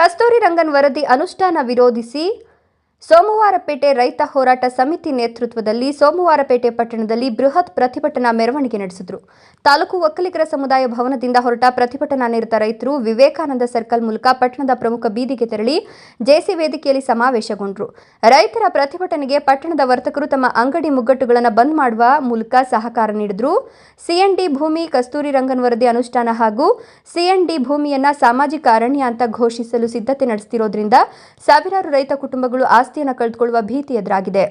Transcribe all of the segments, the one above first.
ಕಸ್ತೂರಿ ರಂಗನ್ ವರದಿ ಅನುಷ್ಠಾನ ವಿರೋಧಿಸಿ ಸೋಮವಾರಪೇಟೆ ರೈತ ಹೋರಾಟ ಸಮಿತಿ ನೇತೃತ್ವದಲ್ಲಿ ಸೋಮವಾರಪೇಟೆ ಪಟ್ಟಣದಲ್ಲಿ ಬೃಹತ್ ಪ್ರತಿಭಟನಾ ಮೆರವಣಿಗೆ ನಡೆಸಿದರು. ತಾಲೂಕು ಒಕ್ಕಲಿಗರ ಸಮುದಾಯ ಭವನದಿಂದ ಹೊರಟ ಪ್ರತಿಭಟನಾ ನಿರತ ರೈತರು ವಿವೇಕಾನಂದ ಸರ್ಕಲ್ ಮೂಲಕ ಪಟ್ಟಣದ ಪ್ರಮುಖ ಬೀದಿಗೆ ತೆರಳಿ ಜೇಸಿ ವೇದಿಕೆಯಲ್ಲಿ ಸಮಾವೇಶಗೊಂಡರು. ರೈತರ ಪ್ರತಿಭಟನೆಗೆ ಪಟ್ಟಣದ ವರ್ತಕರು ತಮ್ಮ ಅಂಗಡಿ ಮುಗ್ಗಟ್ಟುಗಳನ್ನು ಬಂದ್ ಮಾಡುವ ಮೂಲಕ ಸಹಕಾರ ನೀಡಿದರು. ಸಿಎನ್ಡಿ ಭೂಮಿ ಕಸ್ತೂರಿ ರಂಗನ್ ವರದಿ ಅನುಷ್ಠಾನ ಹಾಗೂ ಸಿಎನ್ಡಿ ಭೂಮಿಯನ್ನ ಸಾಮಾಜಿಕ ಅರಣ್ಯ ಅಂತ ಘೋಷಿಸಲು ಸಿದ್ಧತೆ ನಡೆಸುತ್ತಿರುವುದರಿಂದ ಸಾವಿರಾರು ರೈತ ಕುಟುಂಬಗಳು ಆಸ್ತಿಯನ್ನು ಕಳೆದುಕೊಳ್ಳುವ ಭೀತಿ ಎದುರಾಗಿದೆ.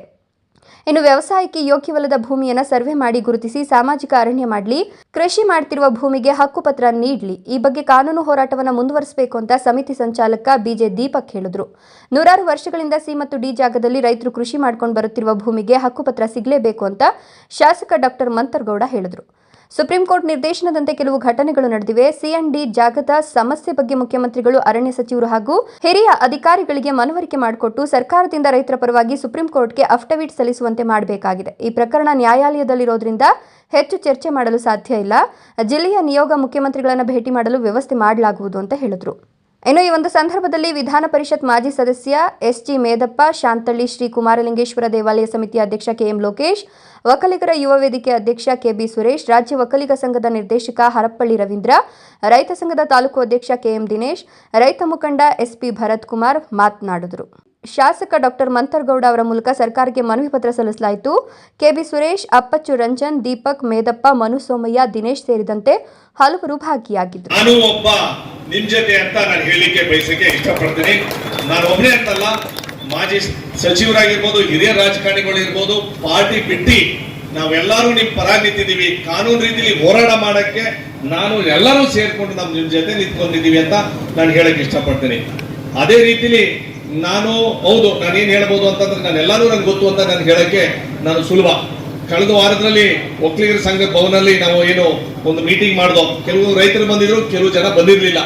ಇನ್ನು ವ್ಯವಸಾಯಕ್ಕೆ ಯೋಗ್ಯವಲ್ಲದ ಭೂಮಿಯನ್ನು ಸರ್ವೆ ಮಾಡಿ ಗುರುತಿಸಿ ಸಾಮಾಜಿಕ ಅರಣ್ಯ ಮಾಡಲಿ, ಕೃಷಿ ಮಾಡ್ತಿರುವ ಭೂಮಿಗೆ ಹಕ್ಕುಪತ್ರ ನೀಡಲಿ, ಈ ಬಗ್ಗೆ ಕಾನೂನು ಹೋರಾಟವನ್ನು ಮುಂದುವರಿಸಬೇಕು ಅಂತ ಸಮಿತಿ ಸಂಚಾಲಕ ಬಿಜೆ ದೀಪಕ್ ಹೇಳಿದ್ರು. ನೂರಾರು ವರ್ಷಗಳಿಂದ ಸಿ ಮತ್ತು ಡಿ ಜಾಗದಲ್ಲಿ ರೈತರು ಕೃಷಿ ಮಾಡ್ಕೊಂಡು ಬರುತ್ತಿರುವ ಭೂಮಿಗೆ ಹಕ್ಕುಪತ್ರ ಸಿಗಲೇಬೇಕು ಅಂತ ಶಾಸಕ ಡಾಕ್ಟರ್ ಮಂತರ್ಗೌಡ ಹೇಳಿದ್ರು. ಸುಪ್ರೀಂ ಕೋರ್ಟ್ ನಿರ್ದೇಶನದಂತೆ ಕೆಲವು ಘಟನೆಗಳು ನಡೆದಿವೆ. ಸಿಎಂಡಿ ಜಾಗದ ಸಮಸ್ಯೆ ಬಗ್ಗೆ ಮುಖ್ಯಮಂತ್ರಿಗಳು, ಅರಣ್ಯ ಸಚಿವರು ಹಾಗೂ ಹಿರಿಯ ಅಧಿಕಾರಿಗಳಿಗೆ ಮನವರಿಕೆ ಮಾಡಿಕೊಟ್ಟು ಸರ್ಕಾರದಿಂದ ರೈತರ ಪರವಾಗಿ ಸುಪ್ರೀಂ ಕೋರ್ಟ್ಗೆ ಅಫಿಡವಿಟ್ ಸಲ್ಲಿಸುವಂತೆ ಮಾಡಬೇಕಾಗಿದೆ. ಈ ಪ್ರಕರಣ ನ್ಯಾಯಾಲಯದಲ್ಲಿರೋದ್ರಿಂದ ಹೆಚ್ಚು ಚರ್ಚೆ ಮಾಡಲು ಸಾಧ್ಯ ಇಲ್ಲ. ಜಿಲ್ಲೆಯ ನಿಯೋಗ ಮುಖ್ಯಮಂತ್ರಿಗಳನ್ನು ಭೇಟಿ ಮಾಡಲು ವ್ಯವಸ್ಥೆ ಮಾಡಲಾಗುವುದು ಅಂತ ಹೇಳಿದರು. ಇನ್ನು ಈ ಒಂದು ಸಂದರ್ಭದಲ್ಲಿ ವಿಧಾನ ಪರಿಷತ್ ಮಾಜಿ ಸದಸ್ಯ ಎಸ್ಜಿ ಮೇದಪ್ಪ, ಶಾಂತಳ್ಳಿ ಶ್ರೀ ಕುಮಾರಲಿಂಗೇಶ್ವರ ದೇವಾಲಯ ಸಮಿತಿ ಅಧ್ಯಕ್ಷ ಕೆಎಂ ಲೋಕೇಶ್ ಒಕ್ಕಲಿಗರ ಯುವ ವೇದಿಕೆ ಅಧ್ಯಕ್ಷ ಕೆಬಿ ಸುರೇಶ್, ರಾಜ್ಯ ಒಕ್ಕಲಿಗ ಸಂಘದ ನಿರ್ದೇಶಕ ಹರಪ್ಪಳ್ಳಿ ರವೀಂದ್ರ, ರೈತ ಸಂಘದ ತಾಲೂಕು ಅಧ್ಯಕ್ಷ ಕೆಎಂ ದಿನೇಶ್, ರೈತ ಮುಖಂಡ ಎಸ್ಪಿ ಭರತ್ ಕುಮಾರ್ ಮಾತನಾಡಿದರು. ಶಾಸಕ ಡಾಕ್ಟರ್ ಮಂಥರ್ಗೌಡ ಅವರ ಮೂಲಕ ಸರ್ಕಾರಕ್ಕೆ ಮನವಿ ಪತ್ರ ಸಲ್ಲಿಸಲಾಯಿತು. ಕೆಬಿ ಸುರೇಶ್, ಅಪ್ಪಚ್ಚು ರಂಜನ್, ದೀಪಕ್, ಮೇದಪ್ಪ, ಮನು ಸೋಮಯ್ಯ, ದಿನೇಶ್ ಸೇರಿದಂತೆ ಹಲವರು ಭಾಗಿಯಾಗಿದ್ದರು. ನಾನು ಒಬ್ಬ ನಿಮ್ ಜೊತೆ ಅಂತ ನಾನು ಹೇಳಲಿಕ್ಕೆ ಬಯಸಕ್ಕೆ ಇಷ್ಟಪಡ್ತೀನಿ. ನಾನು ಒಬ್ಬನೇ ಅಂತಲ್ಲ, ಮಾಜಿ ಸಚಿವರಾಗಿರ್ಬೋದು, ಹಿರಿಯ ರಾಜಕಾರಣಿಗಳು ಇರ್ಬೋದು, ಪಾರ್ಟಿ ಬಿಟ್ಟಿ ನಾವೆಲ್ಲರೂ ನಿಮ್ ಪರ ನಿಂತಿದ್ದೀವಿ. ಕಾನೂನು ರೀತಿಲಿ ಹೋರಾಟ ಮಾಡಕ್ಕೆ ನಾನು ಎಲ್ಲರೂ ಸೇರ್ಕೊಂಡು ನಮ್ ನಿಮ್ ಜೊತೆ ನಿಂತ್ಕೊಂಡಿದ್ದೀವಿ ಅಂತ ನಾನು ಹೇಳಕ್ ಇಷ್ಟಪಡ್ತೀನಿ. ಅದೇ ರೀತಿಲಿ ನಾನು, ಹೌದು ನಾನು ಏನ್ ಹೇಳ್ಬೋದು ಅಂತಂದ್ರೆ ನಾನು ಎಲ್ಲಾನು ನಂಗೆ ಗೊತ್ತು ಅಂತ ನಾನು ಹೇಳಕ್ಕೆ ನಾನು ಸುಲಭ. ಕಳೆದ ವಾರದಲ್ಲಿ ಒಕ್ಕಲಿಗರ ಸಂಘ ಭವನಲ್ಲಿ ನಾವು ಏನು ಒಂದು ಮೀಟಿಂಗ್ ಮಾಡ್ದೋ, ಕೆಲವು ರೈತರು ಬಂದಿದ್ರು, ಕೆಲವು ಜನ ಬಂದಿರಲಿಲ್ಲ.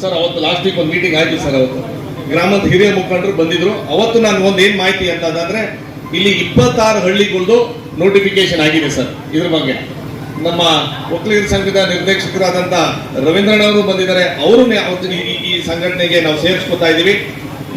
ಸರ್, ಅವತ್ತು ಲಾಸ್ಟ್ ವೀಕ್ ಒಂದು ಮೀಟಿಂಗ್ ಆಯ್ತು ಸರ್ ಅವತ್ತು. ಗ್ರಾಮದ ಹಿರಿಯ ಮುಖಂಡರು ಬಂದಿದ್ರು. ಅವತ್ತು ನಾನು ಒಂದು ಏನು ಮಾಹಿತಿ ಅಂತಂದ್ರೆ, ಇಲ್ಲಿ ಇಪ್ಪತ್ತಾರು ಹಳ್ಳಿಗಳದು ನೋಟಿಫಿಕೇಶನ್ ಆಗಿದೆ ಸರ್, ಇದ್ರ ಬಗ್ಗೆ. ನಮ್ಮ ಒಕ್ಕಲಿಗರ ಸಂಘದ ನಿರ್ದೇಶಕರಾದಂತ ರವೀಂದ್ರನವರು ಬಂದಿದ್ದಾರೆ. ಅವರು ಈ- ಸಂಘಟನೆಗೆ ನಾವು ಸೇರಿಸ್ಕೊತಾ ಇದೀವಿ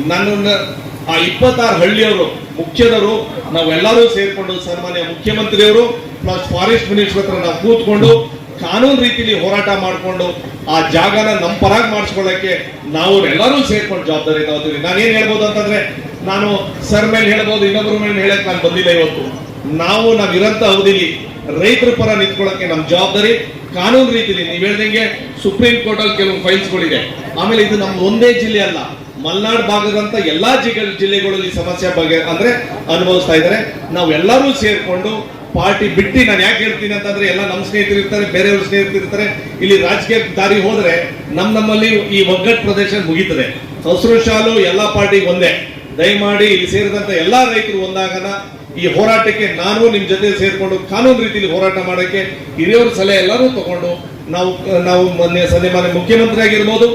ನನ್ನನ್ನು ಆ ಇಪ್ಪತ್ತಾರು ಹಳ್ಳಿಯವರು, ಮುಖ್ಯದವರು, ನಾವೆಲ್ಲರೂ ಸೇರಿಕೊಂಡು ಸನ್ಮಾನ್ಯ ಮುಖ್ಯಮಂತ್ರಿಯವರು ಪ್ಲಸ್ ಫಾರೆಸ್ಟ್ ಮಿನಿಸ್ಟರ್ ಹತ್ರ ನಾವು ಕೂತ್ಕೊಂಡು ಕಾನೂನು ರೀತಿಲಿ ಹೋರಾಟ ಮಾಡಿಕೊಂಡು ಆ ಜಾಗನ ನಮ್ಮ ಪರಾಗ್ ಮಾಡಿಸ್ಕೊಳ್ಳೋಕ್ಕೆ ನಾವು ಎಲ್ಲರೂ ಸೇರ್ಕೊಂಡು ಜವಾಬ್ದಾರಿ ತಗೋತೀವಿ. ನಾನು ಏನು ಹೇಳ್ಬೋದು ಅಂತಂದ್ರೆ, ನಾನು ಸರ್ ಮೇಲೆ ಹೇಳ್ಬೋದು ಇನ್ನೊಬ್ಬರ ಮೇಲೆ ಹೇಳಕ್ ನಾನು ಬಂದಿಲ್ಲ ಇವತ್ತು. ನಾವು ನಾವಿರೋಂಥ ಅವಧಿಲಿ ರೈತರ ಪರ ನಿಂತ್ಕೊಳ್ಳಕ್ಕೆ ನಮ್ಮ ಜವಾಬ್ದಾರಿ, ಕಾನೂನು ರೀತಿಯಲ್ಲಿ ನೀವು ಹೇಳ್ದಂಗೆ ಸುಪ್ರೀಂ ಕೋರ್ಟ್ ಅಲ್ಲಿ ಕೆಲವು ಫೈಲ್ಸ್ಗಳಿದೆ ಆಮೇಲೆ ಇದು ನಮ್ಮ ಒಂದೇ ಜಿಲ್ಲೆ ಅಲ್ಲ, ಮಲ್ನಾಡ್ ಭಾಗದಂತ ಎಲ್ಲಾ ಜಿಲ್ಲೆ ಜಿಲ್ಲೆಗಳಲ್ಲಿ ಸಮಸ್ಯೆ ಬಗ್ಗೆ ಅಂದ್ರೆ ಅನುಭವಿಸ್ತಾ ಇದ್ದಾರೆ. ನಾವೆಲ್ಲರೂ ಸೇರ್ಕೊಂಡು ಪಾರ್ಟಿ ಬಿಟ್ಟು ನಾನು ಯಾಕೆ ಹೇಳ್ತೀನಿ ಅಂತಂದ್ರೆ ಎಲ್ಲ ನಮ್ಮ ಸ್ನೇಹಿತರು ಇರ್ತಾರೆ, ಬೇರೆಯವ್ರ ಸ್ನೇಹಿತರು ಇರ್ತಾರೆ. ಇಲ್ಲಿ ರಾಜಕೀಯ ದಾರಿ ಹೋದ್ರೆ ನಮ್ ನಮ್ಮಲ್ಲಿ ಈ ಒಗ್ಗಟ್ಟು ಪ್ರದೇಶ ಮುಗೀತದೆ. ಹಸಿರು ಶಾಲು, ಎಲ್ಲಾ ಪಾರ್ಟಿಗೆ ಒಂದೇ. ದಯಮಾಡಿ ಇಲ್ಲಿ ಸೇರಿದಂತ ಎಲ್ಲಾ ರೈತರು ಒಂದಾಗನ ಈ ಹೋರಾಟಕ್ಕೆ ನಾನು ನಿಮ್ ಜೊತೆ ಸೇರಿಕೊಂಡು ಕಾನೂನು ರೀತಿಯಲ್ಲಿ ಹೋರಾಟ ಮಾಡಕ್ಕೆ ಹಿರಿಯವ್ರ ಸಲಹೆ ಎಲ್ಲರೂ ತಗೊಂಡು ನಾವು ನಾವು ಮೊನ್ನೆ ಸನ್ಮಾನ್ಯ ಮುಖ್ಯಮಂತ್ರಿ ಆಗಿರ್ಬೋದು,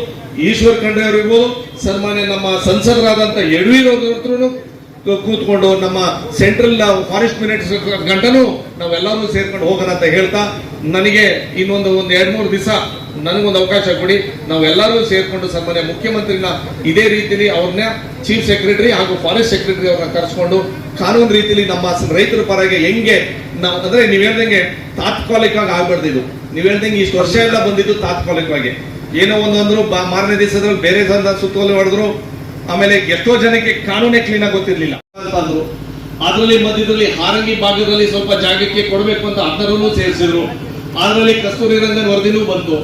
ಈಶ್ವರ್ ಖಂಡ್ರೆ ಅವರಿರ್ಬೋದು ಸನ್ಮಾನ್ಯ ನಮ್ಮ ಸಂಸದರಾದಂತ ಯಡಿಯೂರವ್ರ ಕೂತ್ಕೊಂಡು ನಮ್ಮ ಸೆಂಟ್ರಲ್ ಫಾರೆಸ್ಟ್ ಮಿನಿಟ್ಸ್ ಗಂಟನು ನಾವೆಲ್ಲರೂ ಸೇರ್ಕೊಂಡು ಹೋಗೋಣ ಅಂತ ಹೇಳ್ತಾ, ನನಗೆ ಇನ್ನೊಂದು ಒಂದು ಎರಡು ಮೂರು ದಿವಸ ನನಗೊಂದು ಅವಕಾಶ ಕೊಡಿ. ನಾವೆಲ್ಲರೂ ಸೇರಿಕೊಂಡು ಸನ್ಮಾನ್ಯ ಮುಖ್ಯಮಂತ್ರಿನ ಇದೇ ರೀತಿಲಿ ಅವ್ರನ್ನ ಚೀಫ್ ಸೆಕ್ರೆಟರಿ ಹಾಗೂ ಫಾರೆಸ್ಟ್ ಸೆಕ್ರೆಟರಿ ಅವ್ರನ್ನ ಕರೆಸ್ಕೊಂಡು ಕಾನೂನು ರೀತಿಲಿ ನಮ್ಮ ರೈತರ ಪರಗೆ ಹೆಂಗೆ ನಾವು ಅಂದ್ರೆ ನೀವ್ ಹೇಳ್ದಂಗೆ ತಾತ್ಕಾಲಿಕವಾಗಿ ಆಗ್ಬಾರ್ದು ಇದು. ನೀವ್ ಹೇಳ್ದಂಗೆ ಇಷ್ಟು ವರ್ಷ ಎಲ್ಲ ಬಂದಿದ್ದು ತಾತ್ಕಾಲಿಕವಾಗಿ. ಏನೋ ಒಂದು ಅಂದ್ರು ಮಾರನೇ ದಿವಸದಲ್ಲಿ ಬೇರೆ ಸಂದ ಸುತ್ತೋಲೆ ಹೊಡೆದ್ರು. ಆಮೇಲೆ ಎಷ್ಟೋ ಜನಕ್ಕೆ ಕಾನೂನೇ ಕ್ಲೀನ್ ಆಗಿ ಗೊತ್ತಿರ್ಲಿಲ್ಲ. ಅದರಲ್ಲಿ ಮಧ್ಯದಲ್ಲಿ ಹಾರಂಗಿ ಭಾಗದಲ್ಲಿ ಸ್ವಲ್ಪ ಜಾಗಕ್ಕೆ ಕೊಡಬೇಕು ಅಂತ ಅದರಲ್ಲೂ ಸೇರಿಸಿದ್ರು. ಅದರಲ್ಲಿ ಕಸ್ತೂರಿ ರಂಗನ್ ವರದಿನೂ ಬಂತು.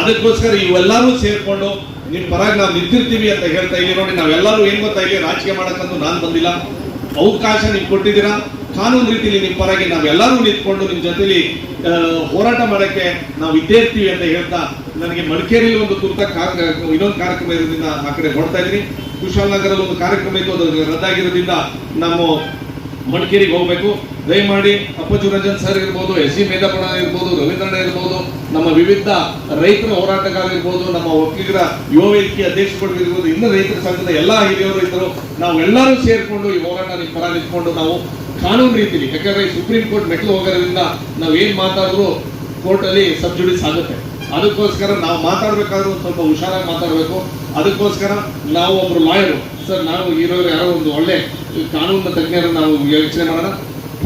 ಅದಕ್ಕೋಸ್ಕರ ಇವೆಲ್ಲರೂ ಸೇರಿಕೊಂಡು ನಿಮ್ಮ ಪರಾಗಿ ನಾವು ನಿಂತಿರ್ತೀವಿ ಅಂತ ಹೇಳ್ತಾ ಇದ್ದೀವಿ ನೋಡಿ, ನಾವೆಲ್ಲರೂ ಏನು ಗೊತ್ತಾ ಇಲ್ಲಿ ರಾಜಕೀಯ ಮಾಡಕ್ಕಂತೂ ನಾನು ಬಂದಿಲ್ಲ. ಅವಕಾಶ ನೀವು ಕೊಟ್ಟಿದ್ದೀರಾ? ಕಾನೂನು ರೀತಿಯಲ್ಲಿ ನಿಮ್ಮ ಪರಾಗಿ ನಾವೆಲ್ಲರೂ ನಿಂತ್ಕೊಂಡು ನಿಮ್ಮ ಜೊತೆಲಿ ಹೋರಾಟ ಮಾಡೋಕ್ಕೆ ನಾವು ಇದ್ದೇ ಇರ್ತೀವಿ ಅಂತ ಹೇಳ್ತಾ ನನಗೆ ಮಡಿಕೇರಿಯಲ್ಲಿ ಒಂದು ತುರ್ತ ಇನ್ನೊಂದು ಕಾರ್ಯಕ್ರಮ ಇರೋದ್ರಿಂದ ಆ ಕಡೆ ಹೊಡ್ತಾ ಇದ್ದೀನಿ. ಕುಶಾಲನಗರಲ್ಲಿ ಒಂದು ಕಾರ್ಯಕ್ರಮ ಇತ್ತು, ಅದು ರದ್ದಾಗಿರೋದ್ರಿಂದ ನಾವು ಮಡಿಕೇರಿಗೆ ಹೋಗ್ಬೇಕು. ದಯಮಾಡಿ ಅಪ್ಪಚ್ಚು ರಂಜನ್ ಸರ್ ಇರ್ಬೋದು, ಎಸ್ ಸಿ ಮೇಧಪಣ ಇರ್ಬೋದು, ರವೀಂದ್ರಣ್ಣ ಇರ್ಬೋದು, ನಮ್ಮ ವಿವಿಧ ರೈತರ ಹೋರಾಟಗಾರ ಇರ್ಬೋದು, ನಮ್ಮ ವಕೀಲರ, ಯುವ ವೇದಿಕೆ ಅಧ್ಯಕ್ಷಗಳು ಇರ್ಬೋದು, ಇನ್ನು ರೈತರ ಸಂಘದ ಎಲ್ಲ ಹಿರಿಯವರು ಇದ್ದರು ನಾವೆಲ್ಲರೂ ಸೇರಿಕೊಂಡು ಈ ಹೋರಾಟ ಪರ ನಿಂತ್ಕೊಂಡು ನಾವು ಕಾನೂನು ರೀತಿಲಿ, ಯಾಕಂದ್ರೆ ಸುಪ್ರೀಂ ಕೋರ್ಟ್ ಮೆಟ್ಲು ಹೋಗೋದ್ರಿಂದ ನಾವು ಏನು ಮಾತಾಡಿದ್ರು ಕೋರ್ಟ್ ಅಲ್ಲಿ ಸಬ್ಜುಡಿಸ್ ಆಗುತ್ತೆ. ಅದಕ್ಕೋಸ್ಕರ ನಾವು ಮಾತಾಡಬೇಕಾದ್ರೂ ಸ್ವಲ್ಪ ಹುಷಾರಾಗಿ ಮಾತಾಡಬೇಕು. ಅದಕ್ಕೋಸ್ಕರ ನಾವು ಒಬ್ಬರು ಲಾಯರು ಸರ್, ನಾವು ಇರೋರು ಯಾರೋ ಒಂದು ಒಳ್ಳೆ ಕಾನೂನು ತಜ್ಞರನ್ನು ನಾವು ಯೋಚನೆ ಮಾಡೋಣ.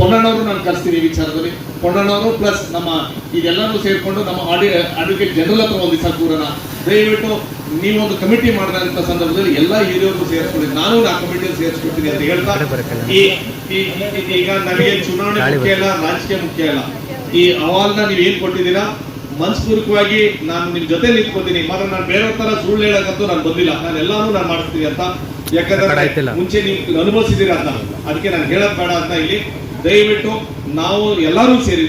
ಪೊನ್ನಣ್ಣವರು ನಾನು ಕರೆಸ್ತೀನಿ ಈ ವಿಚಾರದಲ್ಲಿ. ಪೊನ್ನಣ್ಣವರು ಪ್ಲಸ್ ನಮ್ಮ ಇದೆಲ್ಲರೂ ಸೇರಿಕೊಂಡು ನಮ್ಮ ಆಡಿ ಅಡ್ವೊಕೇಟ್ ಜನರಲ್ ಹತ್ರ ಒಂದು ದಿವಸ ಕೂರೋಣ. ದಯವಿಟ್ಟು ನೀವೊಂದು ಕಮಿಟಿ ಮಾಡಿದಂತ ಸಂದರ್ಭದಲ್ಲಿ ಎಲ್ಲ ಹಿರಿಯವರು ಸೇರಿಸ್ಕೊಳ್ಳಿ. ನಾನು ಆ ಕಮಿಟಿಯಲ್ಲಿ ಸೇರಿಸ್ಕೊಳ್ತೀನಿ ಅಂತ ಹೇಳ್ತಾ ಈ ಈಗ ನನಗೆ ಚುನಾವಣೆ ಮುಖ್ಯ ಇಲ್ಲ ರಾಜಕೀಯ ಮುಖ್ಯ ಇಲ್ಲ ಈ ಅಹವಾಲ್ನ ನೀವು ಏನ್ ಕೊಟ್ಟಿದ್ದೀರಾ? ಮನಸ್ಪೂರ್ವಕವಾಗಿ ನಾನು ನಿಮ್ ಜೊತೆ ನಿಂತ್ಕೊತೀನಿ. ಮಾತ್ರ ನಾನು ಬೇರೆ ತರ ಸುಳ್ಳು ಹೇಳಕ್ಕಂತೂ ನಾನು ಬಂದಿಲ್ಲ. ನಾನು ಎಲ್ಲಾನು ನಾನು ಮಾಡಿಸ್ತೀನಿ ಅಂತ. ಯಾಕಂದ್ರೆ ಮುಂಚೆ ನೀವು ಅನುಭವಿಸಿದ್ದೀರಾ ಅಂತ. ಅದಕ್ಕೆ ನಾನು ಹೇಳಕ್ ಬೇಡ ಅಂತ ಇಲ್ಲಿ ದಯವಿಟ್ಟು ನಾವು ಎಲ್ಲರೂ ಸೇರಿ